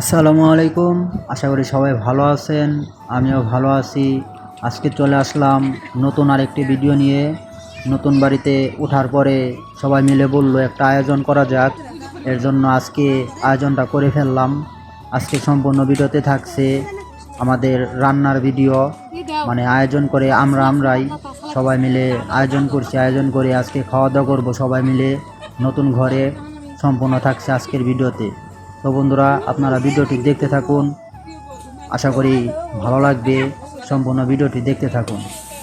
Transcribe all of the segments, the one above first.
আসসালামু আলাইকুম। আশা করি সবাই ভালো আছেন, আমিও ভালো আছি। আজকে চলে আসলাম নতুন আরেকটি ভিডিও নিয়ে। নতুন বাড়িতে ওঠার পরে সবাই মিলে বলল, একটা আয়োজন করা যাক। এর জন্য আজকে আয়োজনটা করে ফেললাম। আজকে সম্পূর্ণ ভিডিওতে থাকছে আমাদের রান্নার ভিডিও। মানে আয়োজন করে আমরা আমরাই সবাই মিলে আয়োজন করছি, আয়োজন করে আজকে খাওয়া দাওয়া করব সবাই মিলে। নতুন ঘরে সম্পূর্ণ থাকছে আজকের ভিডিওতে। তো বন্ধুরা, আপনারা ভিডিওটি দেখতে থাকুন। আশা করি ভালো লাগবে সম্পূর্ণ ভিডিওটি দেখতে থাকুন।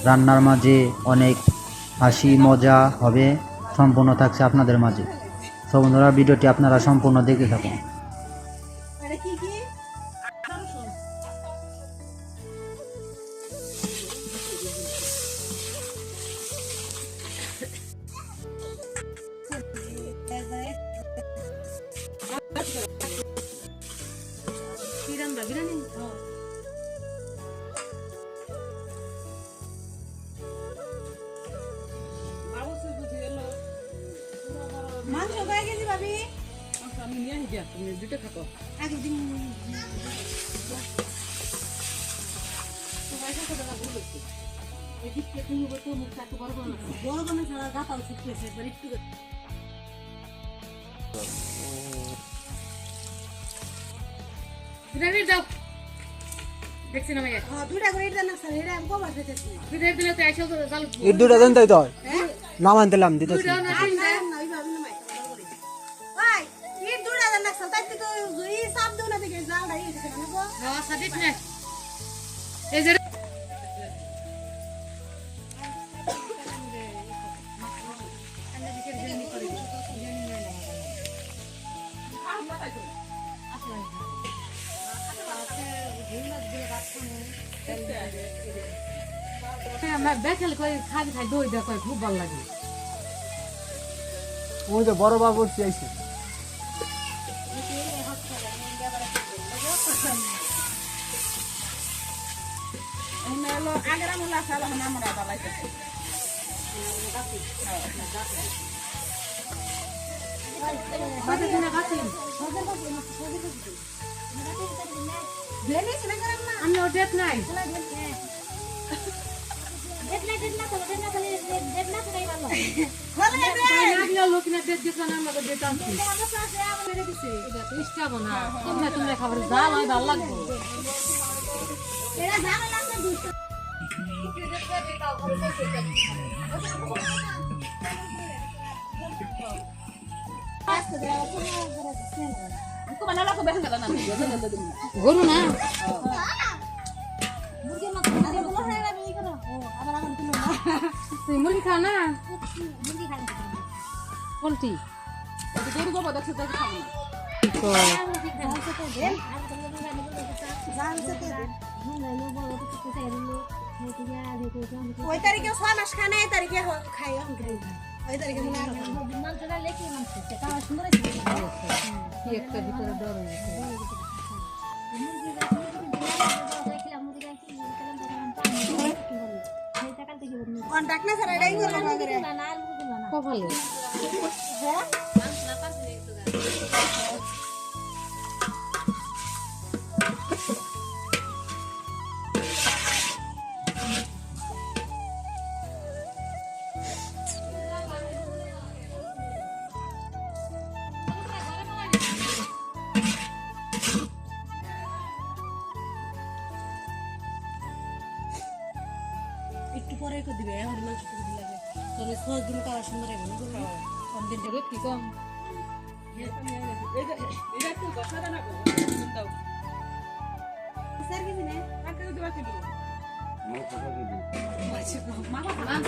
রান্নার মাঝে অনেক হাসি, মজা হবে, সম্পূর্ণ থাকছে আপনাদের মাঝে। তো বন্ধুরা, ভিডিওটি আপনারা সম্পূর্ণ দেখতে থাকুন। মাংস কয় কেজি পাবি আমি নিয়ে আসি দিয়া তুমি দুটো দিন এদিকে মুখ পারব না। বড় কোনো এবার একটু দাও হ্যাঁ দুইটা করে এটা না স্যার এটা আমি কবার খেতেছি। বিরানি দিলে তো আইসো তো দুটা দেন তাই তো হ্যাঁ? নাম দিতেছি। দুটো না খাই দই করে খুব ভালো লাগে ওই তো বড় বাবুর চাইছে আগের আমলা সালা আমরা বালাইতেছি কত দিনে খাচ্ছেন ভেনিস না করেন না আমি ডেট নাই। বলে রে না লোক না ডেট দিছ না আমাকে ডেট আনছি এটা তো ইচ্ছা না তোমরা তোমরা খাবার জাল হয় ভালো লাগবে। এরা জানা লাগবে দুষ্ট গরু না তুই মুরগি খাও না। কোনটি ওই তারিখে ছয় মাস খায় না এই তারিখে খাই ওই তারিখে মনে হয় কি একটা ভিতরে ডর হয়েছে কন্টাক্ট না স্যার এটাই করব না কপালে একটু পরে দিবে এখন মাংস করে তবে সহজ দিন কারা সুন্দর হবে কম দিন থেকে কি কম? মাংস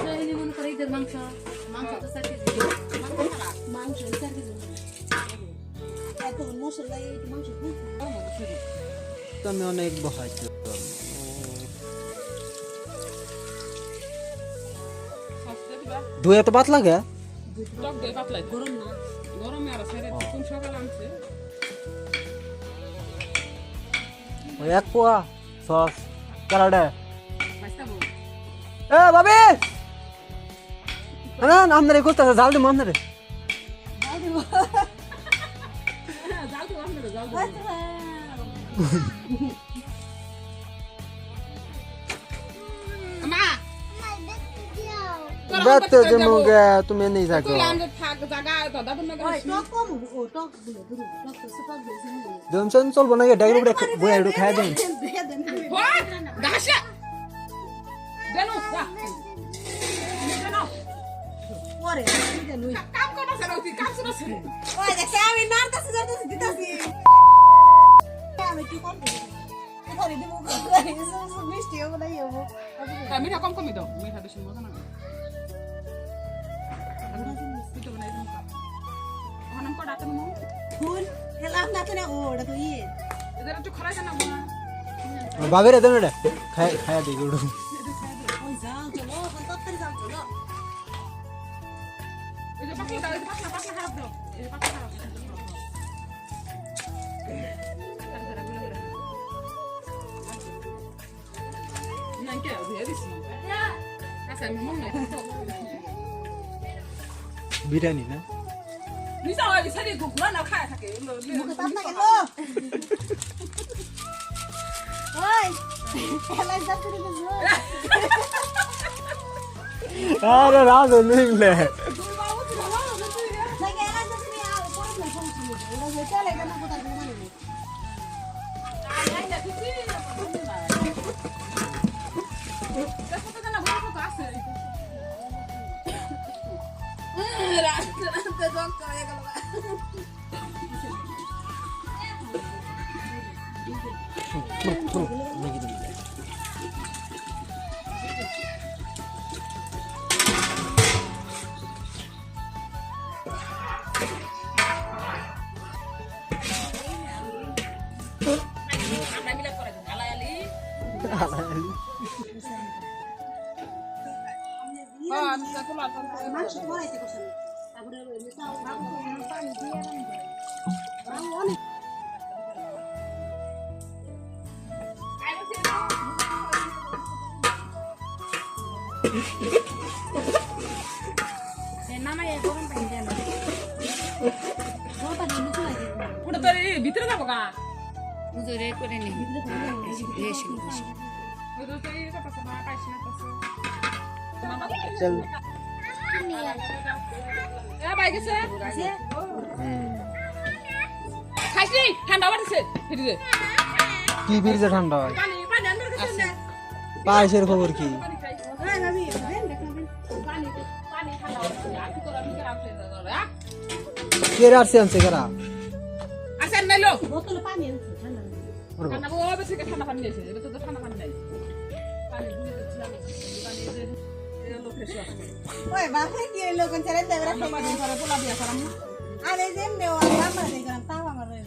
মাংস মাংস তো চার কেজি মাংস স্যার কিছু এত মশলা মাংস আমি অনেক বহাইছি। দুই এত পাতলা গে গরম না ওই এক পোয়া সস কারাডে এ বাবে! না না আমদারে করতেছে জাল দিম আমদারে জাল দিব জাল দিব জাল দিব। বেতে দিমু গে তুমি নেই থাকো কম জনসন চলবো না ডাইরেক্ট উপরে বই একটু খাই দেন কাম কাম আমি কি করব মিষ্টি হবে না ইয়ে মিঠা কম কমই দাও মিঠা বেশি মজা না তুই তো বানাই দিন ওখানে কটা তুমি ফুল হেলাম না তো না ও ওটা তো ইয়ে এদের একটু খরাই জানা না বাবের দেন এটা খাই খাই দিই গুড় ওই যাও চলো এখন তাড়াতাড়ি যাও চলো এই যে পাকলা দাও এই যে পাকলা পাকলা খারাপ দাও এই যে পাকলা খারাপ বিরিয়ানি না নিসা ওই সারি গুকুরা না ছিল ওটা যে চলে কেন কথা বলব না মানুষ বলাইতে করছে না। তারপরে ভিতরে যাব গা হুজুরে করে নি বেশি বেশি ওই তো এই কথা শোনা পাইছি না কি ফিরছে ঠান্ডা হয়। পায়েসের খবর কি? হ্যাঁ আনছে কেরা? আচ্ছা নাইলো বোতলে পানি আনছি ঠান্ডা ঠান্ডা ও বেশি ঠান্ডা পানি নিয়েছে এবার তো ঠান্ডা পানি। লোক এসে আসবে ওই বাপে কি হইল কোন ছেড়ে দেবে রাখতে পানি করে পোলা দিয়া করাম আরে যেন দেও আমরা দেই গেলাম তাও আমার রয়ে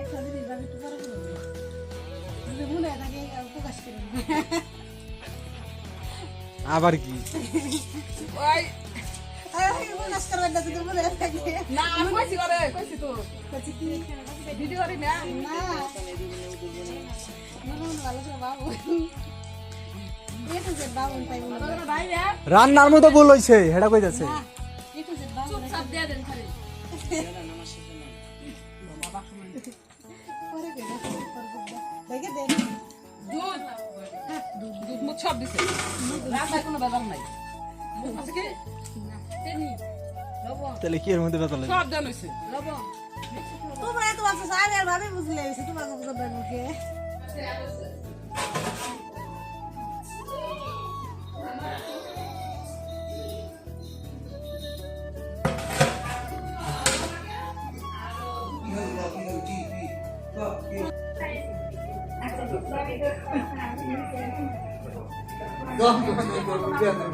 একটা দিন বাবু তো করে যদি মনে থাকে প্রকাশ করেন আবার কি ওই আরে প্রকাশ করবেন না যদি মনে থাকে না আমি কইছি করে কইছি তো বলছি কি ভিডিও করি না না মনে মনে ভালো করে বাবু রান্নার মতো বল হইছে, হেডা কই যাচ্ছে আছে তাহলে কি এর মধ্যে তোমরা এত আর বুঝলে তোমাকে Fíjate.